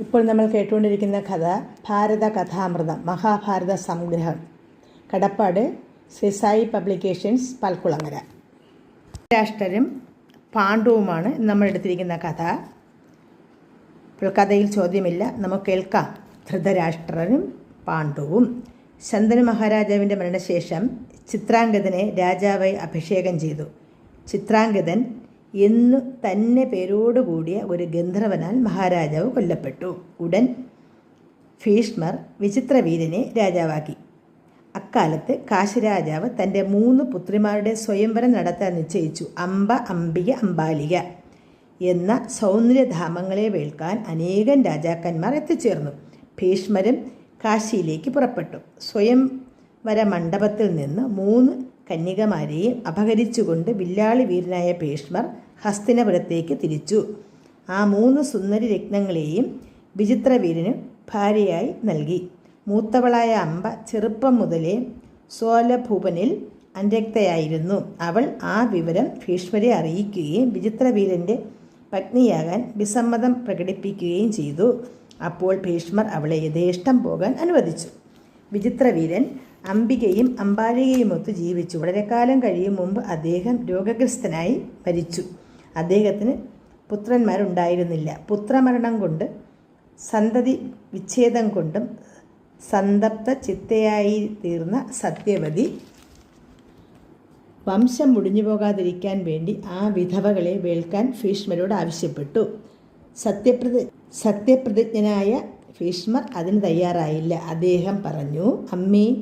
ഇപ്പോൾ നമ്മൾ കേട്ടുകൊണ്ടിരിക്കുന്ന കഥ ഭാരത കഥാമൃതം മഹാഭാരത സംഗ്രഹം. കടപ്പാട് സിസായി പബ്ലിക്കേഷൻസ് പൽക്കുളങ്ങര. രാഷ്ട്രരും പാണ്ഡവുമാണ് നമ്മൾ എടുത്തിരിക്കുന്ന കഥ. ഇപ്പോൾ കഥയിൽ ചോദ്യമില്ല നമുക്ക് കേൾക്കാം. ധൃതരാഷ്ട്രനും പാണ്ഡുവും. ശന്തനു മഹാരാജാവിന്റെ മരണശേഷം ചിത്രാംഗതനെ രാജാവായി അഭിഷേകം ചെയ്തു. ചിത്രാംഗതൻ എന്നു തന്നെ പേരോടുകൂടിയ ഒരു ഗന്ധർവനാൽ മഹാരാജാവ് കൊല്ലപ്പെട്ടു. ഉടൻ ഭീഷ്മർ വിചിത്രവീരനെ രാജാവാക്കി. അക്കാലത്ത് കാശിരാജാവ് തന്റെ മൂന്ന് പുത്രിമാരുടെ സ്വയംവരം നടത്താൻ നിശ്ചയിച്ചു. അംബ അംബിക അംബാലിക എന്ന സൗന്ദര്യധാമങ്ങളെ വേൾക്കാൻ അനേകം രാജാക്കന്മാർ എത്തിച്ചേർന്നു. ഭീഷ്മരും കാശിയിലേക്ക് പുറപ്പെട്ടു. സ്വയംവര മണ്ഡപത്തിൽ നിന്ന് മൂന്ന് കന്യകമാരെയും അപഹരിച്ചുകൊണ്ട് വില്ലാളി വീരനായ ഭീഷ്മർ ഹസ്തിനപുരത്തേക്ക് തിരിച്ചു. ആ മൂന്ന് സുന്ദരി രത്നങ്ങളെയും വിചിത്രവീരന് ഭാര്യയായി നൽകി. മൂത്തവളായ അമ്പ ചെറുപ്പം മുതലേ സോലഭൂപനിൽ അനുരക്തയായിരുന്നു അവൾ ആ വിവരം ഭീഷ്മരെ അറിയിക്കുകയും വിചിത്രവീരന്റെ പത്നിയാകാൻ വിസമ്മതം പ്രകടിപ്പിക്കുകയും ചെയ്തു. അപ്പോൾ ഭീഷ്മർ അവളെ യഥേഷ്ടം പോകാൻ അനുവദിച്ചു. വിചിത്രവീരൻ അംബികയും അമ്പാലികയുമൊത്ത് ജീവിച്ചു. വളരെക്കാലം കഴിയും മുമ്പ് അദ്ദേഹം രോഗഗ്രസ്തനായി മരിച്ചു. അദ്ദേഹത്തിന് പുത്രന്മാരുണ്ടായിരുന്നില്ല. പുത്രമരണം കൊണ്ട് സന്തതി വിച്ഛേദം കൊണ്ടും സന്തപ്ത ചിത്തയായി തീർന്ന സത്യവതി വംശം മുടിഞ്ഞു പോകാതിരിക്കാൻ വേണ്ടി ആ വിധവകളെ വേൾക്കാൻ ഭീഷ്മരോട് ആവശ്യപ്പെട്ടു. സത്യപ്രതി സത്യപ്രതിജ്ഞനായ ഭീഷ്മർ അതിന് തയ്യാറായില്ല. അദ്ദേഹം പറഞ്ഞു അമ്മേ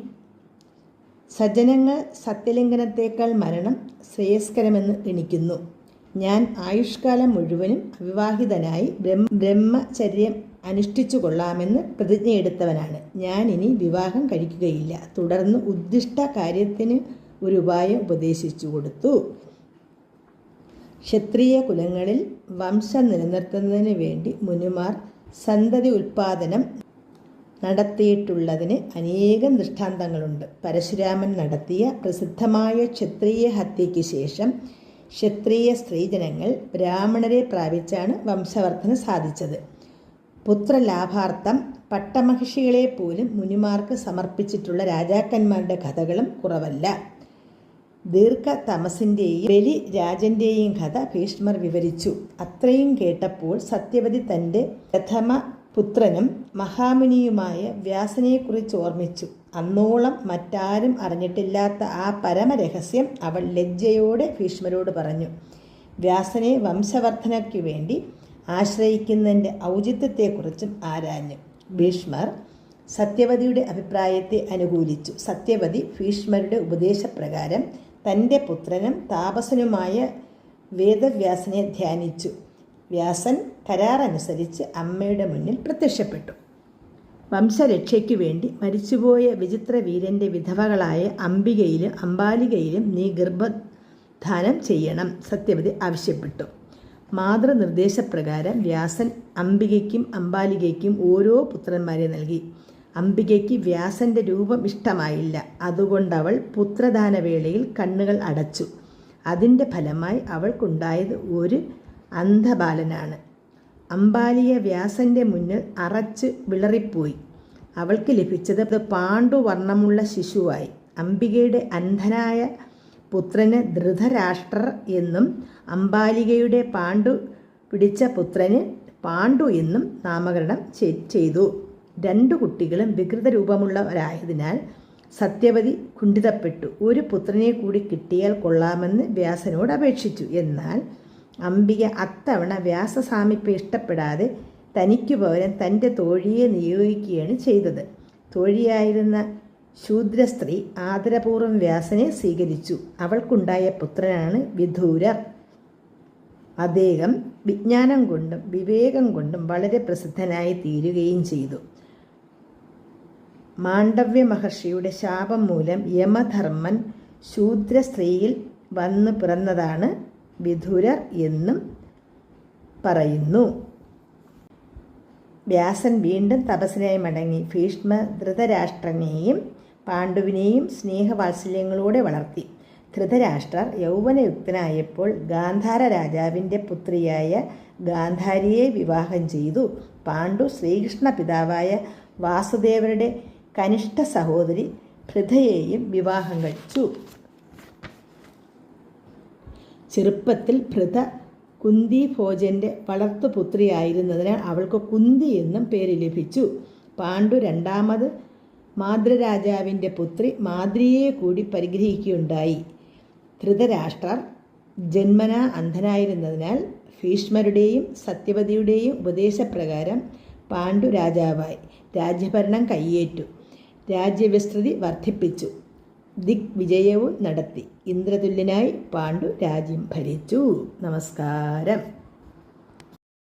സജ്ജനങ്ങൾ സത്യലിംഗനത്തേക്കാൾ മരണം ശ്രേയസ്കരമെന്ന് എണിക്കുന്നു. ഞാൻ ആയുഷ്കാലം മുഴുവനും അവിവാഹിതനായി ബ്രഹ്മചര്യം അനുഷ്ഠിച്ചു കൊള്ളാമെന്ന് പ്രതിജ്ഞയെടുത്തവനാണ്. ഞാൻ ഇനി വിവാഹം കഴിക്കുകയില്ല. തുടർന്ന് ഉദ്ദിഷ്ട കാര്യത്തിന് ഒരു ഉപായം ഉപദേശിച്ചു കൊടുത്തു. ക്ഷത്രിയ കുലങ്ങളിൽ വംശം നിലനിർത്തുന്നതിന് വേണ്ടി മുനുമാർ സന്തതി ഉൽപാദനം നടത്തിയിട്ടുള്ളതിന് അനേകം ദൃഷ്ടാന്തങ്ങളുണ്ട്. പരശുരാമൻ നടത്തിയ പ്രസിദ്ധമായ ക്ഷത്രിയ ഹത്യയ്ക്ക് ശേഷം ക്ഷത്രിയ സ്ത്രീജനങ്ങൾ ബ്രാഹ്മണരെ പ്രാപിച്ചാണ് വംശവർദ്ധന സാധിച്ചത്. പുത്രലാഭാർത്ഥം പട്ടമഹിഷികളെ പോലും മുനിമാർക്ക് സമർപ്പിച്ചിട്ടുള്ള രാജാക്കന്മാരുടെ കഥകളും കുറവല്ല. ദീർഘ തമസിന്റെയും ബലി രാജന്റെയും കഥ ഭീഷ്മർ വിവരിച്ചു. അത്രയും കേട്ടപ്പോൾ സത്യവതി തന്റെ പ്രഥമ പുത്രനും മഹാമുനിയുമായ വ്യാസനെക്കുറിച്ച് ഓർമ്മിച്ചു. അന്നോളം മറ്റാരും അറിഞ്ഞിട്ടില്ലാത്ത ആ പരമരഹസ്യം അവൾ ലജ്ജയോടെ ഭീഷ്മരോട് പറഞ്ഞു. വ്യാസനെ വംശവർദ്ധനയ്ക്കു വേണ്ടി ആശ്രയിക്കുന്നതിന്റെ ഔചിത്യത്തെക്കുറിച്ചും ആരാഞ്ഞു. ഭീഷ്മർ സത്യവതിയുടെ അഭിപ്രായത്തെ അനുകൂലിച്ചു. സത്യവതി ഭീഷ്മരുടെ ഉപദേശപ്രകാരം തന്റെ പുത്രനും താപസനുമായ വേദവ്യാസനെ ധ്യാനിച്ചു. വ്യാസൻ കരാറനുസരിച്ച് അമ്മയുടെ മുന്നിൽ പ്രത്യക്ഷപ്പെട്ടു. വംശരക്ഷയ്ക്കു വേണ്ടി മരിച്ചുപോയ വിചിത്ര വീരന്റെ വിധവകളായ അംബികയിലും അംബാലികയിലും നീ ഗർഭധാനം ചെയ്യണം. സത്യവതി ആവശ്യപ്പെട്ടു. മാതൃനിർദ്ദേശപ്രകാരം വ്യാസൻ അംബികയ്ക്കും അംബാലികയ്ക്കും ഓരോ പുത്രന്മാരെ നൽകി. അംബികയ്ക്ക് വ്യാസന്റെ രൂപം ഇഷ്ടമായില്ല. അതുകൊണ്ടവൾ പുത്രദാനവേളയിൽ കണ്ണുകൾ അടച്ചു. അതിന്റെ ഫലമായി അവൾക്കുണ്ടായത് ഒരു അന്ധബാലനാണ്. അമ്പാലിയ വ്യാസന്റെ മുന്നിൽ അറച്ച് വിളറിപ്പോയി. അവൾക്ക് ലഭിച്ചത് പാണ്ഡുവർണമുള്ള ശിശുവായി. അംബികയുടെ അന്ധനായ പുത്രന് ധൃതരാഷ്ട്രർ എന്നും അംബാലികയുടെ പാണ്ഡു പിടിച്ച പുത്രന് പാണ്ഡു എന്നും നാമകരണം ചെയ്തു. രണ്ടു കുട്ടികളും വികൃത രൂപമുള്ളവരായതിനാൽ സത്യവതി കുണ്ഠിതപ്പെട്ടു. ഒരു പുത്രനെ കൂടി കിട്ടിയാൽ കൊള്ളാമെന്ന് വ്യാസനോട് അപേക്ഷിച്ചു. എന്നാൽ അംബിക അത്തവണ വ്യാസസാമീപ്യം ഇഷ്ടപ്പെടാതെ തനിക്കു പകരം തന്റെ തോഴിയെ നിയോഗിക്കുകയാണ് ചെയ്തത്. തോഴിയായിരുന്ന ശൂദ്രസ്ത്രീ ആദരപൂർവം വ്യാസനെ സ്വീകരിച്ചു. അവൾക്കുണ്ടായ പുത്രനാണ് വിധൂരർ അദ്ദേഹം വിജ്ഞാനം കൊണ്ടും വിവേകം കൊണ്ടും വളരെ പ്രസിദ്ധനായി തീരുകയും ചെയ്തു. മാണ്ഡവ്യ മഹർഷിയുടെ ശാപം മൂലം യമധർമ്മൻ ശൂദ്ര സ്ത്രീയിൽ വന്നു പിറന്നതാണ് വിധുരർ എന്നും പറയുന്നു. വ്യാസൻ വീണ്ടും തപസ്സിനായി മടങ്ങി. ഭീഷ്മ ധൃതരാഷ്ട്രനെയും പാണ്ഡുവിനെയും സ്നേഹവാത്സല്യങ്ങളോടെ വളർത്തി. ധൃതരാഷ്ട്രർ യൗവനയുക്തനായപ്പോൾ ഗാന്ധാര രാജാവിന്റെ പുത്രിയായ ഗാന്ധാരിയെ വിവാഹം ചെയ്തു. പാണ്ഡു ശ്രീകൃഷ്ണ പിതാവായ വാസുദേവരുടെ കനിഷ്ഠ സഹോദരി ഹൃദയെയും വിവാഹം കഴിച്ചു. ചെറുപ്പത്തിൽ ഭൃത കുന്തി ഭോജന്റെ വളർത്തുപുത്രിയായിരുന്നതിനാൽ അവൾക്ക് കുന്തി എന്നും പേര് ലഭിച്ചു. പാണ്ഡു രണ്ടാമത് മാതൃരാജാവിന്റെ പുത്രി മാദ്രിയെ കൂടി പരിഗ്രഹിക്കുകയുണ്ടായി. ധൃതരാഷ്ട്രർ ജന്മനാ അന്ധനായിരുന്നതിനാൽ ഭീഷ്മരുടെയും സത്യവതിയുടെയും ഉപദേശപ്രകാരം പാണ്ഡു രാജാവായി രാജ്യഭരണം കയ്യേറ്റു. രാജ്യവിസ്തൃതി വർദ്ധിപ്പിച്ചു. ദിഗ്വിജയവും നടത്തി. ഇന്ദ്രതുല്യനായി പാണ്ഡു രാജ്യം ഭരിച്ചു. നമസ്കാരം.